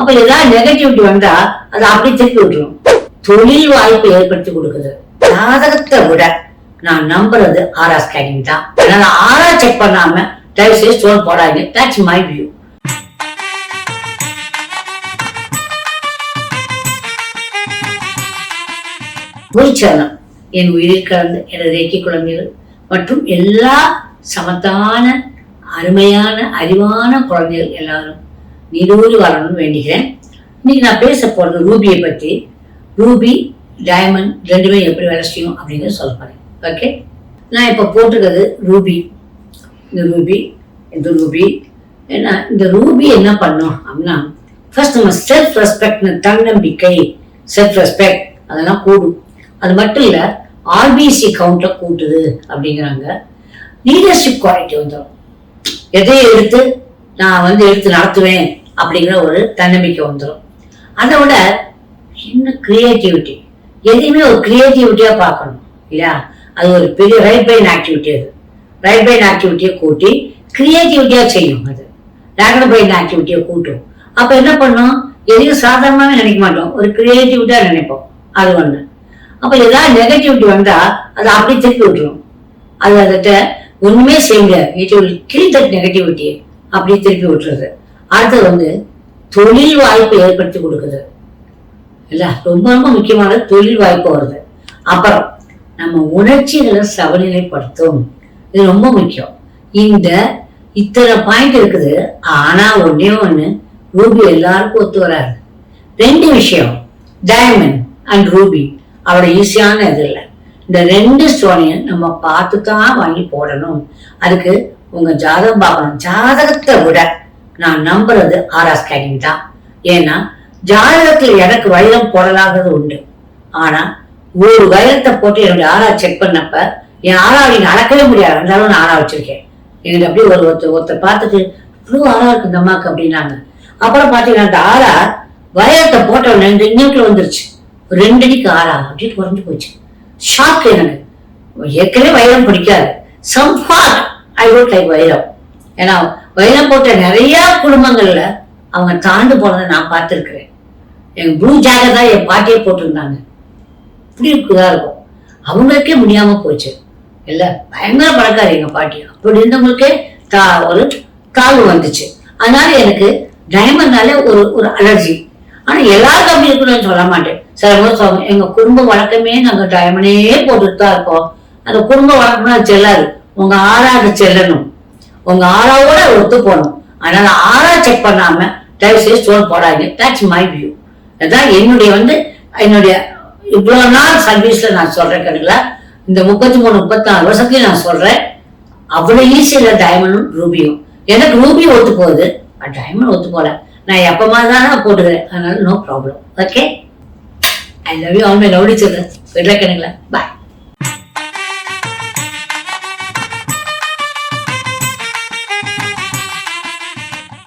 அப்ப ஏதாவது நெகட்டிவிட்டி வந்தா அதை அப்படி திருப்பி விட்டுரும். தொழில் வாய்ப்பு ஏற்படுத்தி கொடுக்குது. ஜாதகத்தை விட நான் நம்புறது ஆரா ஸ்கேனிங் தான். அதனால ஆரா செக் பண்ணாம தயவு செய்து ஸ்டோன் போடாதீங்க தட்ஸ் மை வியூ உயிர்ச்சலம் என் உயிரில் கலந்த எனது ரேக்கி குழந்தைகள் மற்றும் எல்லா சமத்தான அருமையான அறிவான குழந்தைகள் எல்லாரும் நீடூடி வரணும்னு வேண்டிக்கிறேன். இன்னைக்கு நான் பேச போகிறது ரூபியை பற்றி ரூபி டைமண்ட் ரெண்டுமே எப்படி வேலை செய்யும் அப்படிங்கிறத சொல்ல போகிறேன் ஓகே நான் இப்போ போட்டிருக்கிறது ரூபி. இந்த ரூபி இந்த ரூபி. ஏன்னா இந்த ரூபி என்ன பண்ணும் அப்படின்னா ஃபர்ஸ்ட் நம்ம செல்ஃப் ரெஸ்பெக்ட் தன்னம்பிக்கை செல்ஃப் ரெஸ்பெக்ட் அதெல்லாம் கூடும். அது மட்டும் இல்லை ஆர்பிசி கவுண்ட்டை கூட்டுது அப்படிங்கிறாங்க. லீடர்ஷிப் குவாலிட்டி வந்துடும் எதையும் எடுத்து நான் வந்து எடுத்து நடத்துவேன். அப்படிங்கிற ஒரு தன்னம்பிக்கை வந்துடும் அதை விட என்ன கிரியேட்டிவிட்டி எதையுமே ஒரு கிரியேட்டிவிட்டியாக பார்க்கணும் இல்லையா? அது ஒரு பெரிய ரைட் பிரெயின் ஆக்டிவிட்டி அது. ரைட் பிரெயின் ஆக்டிவிட்டியை கூட்டி கிரியேட்டிவிட்டியாக செய்யும் அது. லேட்டர் பிரெயின் ஆக்டிவிட்டியை கூட்டும். அப்போ என்ன பண்ணும்? எதையும் சாதாரணமாக நினைக்க மாட்டோம். ஒரு கிரியேட்டிவிட்டியாக நினைப்போம். அது ஒன்று அப்போ ஏதாவது நெகட்டிவிட்டி வந்தால் அதை அப்படி திருப்பி விட்டுரும். அது அதட்ட ஒன்றுமே செய்ய முடியாது. It will kill that negativity அப்படி திருப்பி விட்டுறது அடுத்தது வந்து தொழில் வாய்ப்பு ஏற்படுத்தி கொடுக்குது. இல்ல? ரொம்ப ரொம்ப முக்கியமான தொழில் வாய்ப்பு வருது. அப்புறம் நம்ம உணர்ச்சிகளை சமநிலைப்படுத்தும். இது ரொம்ப முக்கியம். இந்த இத்தனை பாயிண்ட் இருக்குது. ஆனா ஒன்னே ஒண்ணு ரூபி எல்லாருக்கும் ஒத்து வராது. ரெண்டு விஷயம் டைமண்ட் அண்ட் ரூபி அவரோட ஈஸியான இது இல்லை. இந்த ரெண்டு ஸ்டோனையும் நம்ம பார்த்து தான் வாங்கி போடணும். அதுக்கு உங்க ஜாதகம் பார்க்கணும். ஜாதகத்தை விட நான் நம்புறது ஆரா ஸ்கேனிங் தான். ஏன்னா ஜாதகத்தில் எனக்கு வைரம் போடலாங்கிறது உண்டு. ஆனா ஒரு வைரத்தை போட்டு என்னுடைய ஆறா செக் பண்ணப்ப என் ஆறா நீங்க அளக்கவே முடியாது. இருந்தாலும் நான் ஆறா வச்சிருக்கேன். எங்கிட்ட அப்படியே ஒரு ஒருத்தர் ஒருத்தர் பார்த்துட்டு இவ்வளவு ஆறா இருக்கு இந்த அம்மாக்கு அப்படின்னாங்க. அப்புறம் பாத்தீங்கன்னா அந்த ஆறா வைரத்தை போட்ட உடனே இந்த இன்னுக்குள்ள வந்துருச்சு. ரெண்டு அடிக்கு ஆறா அப்படியே குறைஞ்சு போச்சு. ஷாக் எனக்கு. ஏற்கனவே வைரம் பிடிக்காது. சம்பாட் ஐ டோன்ட் லைக் வைரம். ஏன்னா வைரம் போட்ட நிறைய குடும்பங்கள்ல அவங்க தாண்டு போனதை நான் பார்த்துருக்குறேன். எங்க ப்ளூ ஜாக்கெட் தான் என் பாட்டியே போட்டிருந்தாங்க. இப்படி இருக்குதா இருக்கும். அவங்களுக்கே முடியாம போச்சு. இல்ல பயங்கர பணக்காரி எங்க பாட்டி. அப்படி இருந்தவங்களுக்கே தா ஒரு தாழ்வு வந்துச்சு. அதனால எனக்கு டைமண்ட்னாலே ஒரு ஒரு அலர்ஜி ஆனா எல்லாருக்கும் அப்படி இருக்கணும்னு சொல்ல மாட்டேன். சில பேர் சொல்லுவாங்க எங்க குடும்ப வழக்கமே நாங்க டைமண்டே போட்டுட்டு தான் இருக்கோம். அந்த குடும்ப வழக்கம்னா செல்லாது. உங்க ஆறாவது செல்லணும். உங்க ஆறாவோட ஒத்து போகணும். அதனால ஆறா செக் பண்ணாம தயவு செய்து ஸ்டோன் போடாதீங்க. தட்ஸ் மை வியூ அதான் என்னுடைய வந்து என்னுடைய இவ்வளோ நாள் சர்வீஸ்ல நான் சொல்றேன் கணுங்களா இந்த முப்பத்தி மூணு முப்பத்தி நாலு வருஷத்துலயும் நான் சொல்றேன். அவ்வளவு ஈஸி இல்லை டைமண்டும் ரூபியும். எனக்கு ரூபி ஒத்து போகுது. டைமண்ட் ஒத்து போல நான் எப்பமா தான் போட்டுக்கிறேன். அதனால no problem okay I love you all my lovely children கணுங்களா bye